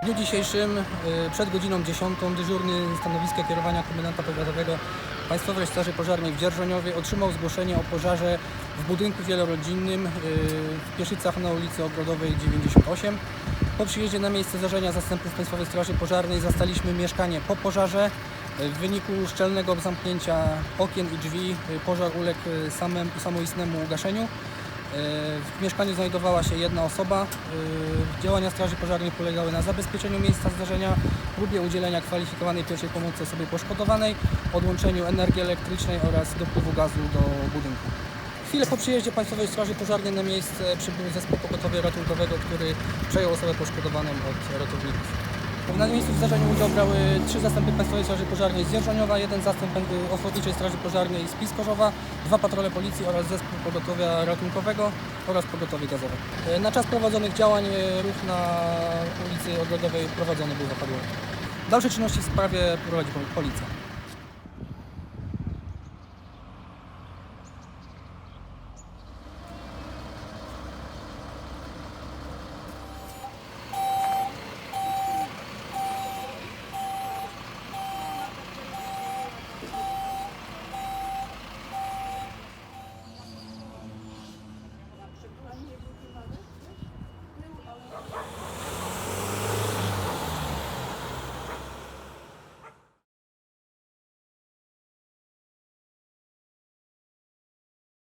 W dniu dzisiejszym y, przed godziną 10 dyżurny stanowiska kierowania komendanta powiatowego Państwowej Straży Pożarnej w Dzierżoniowie otrzymał zgłoszenie o pożarze w budynku wielorodzinnym y, w Pieszycach na ulicy Ogrodowej 98. Po przyjeździe na miejsce zdarzenia zastępów Państwowej Straży Pożarnej zastaliśmy mieszkanie po pożarze. W wyniku szczelnego zamknięcia okien i drzwi y, pożar uległ samym, samoistnemu ugaszeniu. W mieszkaniu znajdowała się jedna osoba. Yy, Działania Straży Pożarnej polegały na zabezpieczeniu miejsca zdarzenia, próbie udzielenia kwalifikowanej pierwszej pomocy osobie poszkodowanej, odłączeniu energii elektrycznej oraz dopływu gazu do budynku. Chwilę po przyjeździe Państwowej Straży Pożarnej na miejsce przybył zespół pogotowia ratunkowego, który przejął osobę poszkodowaną od ratowników. Na miejscu zdarzenia udział brały trzy zastępy Państwowej Straży Pożarnej z jeden zastęp Ochotniczej Straży Pożarnej z Piskorzowa, dwa patrole policji oraz zespół pogotowia ratunkowego oraz pogotowie gazowe. Y, Na czas prowadzonych działań y, ruch na ulicy Ogrodowej prowadzony był zapadły. Dalsze czynności w sprawie prowadzi policja.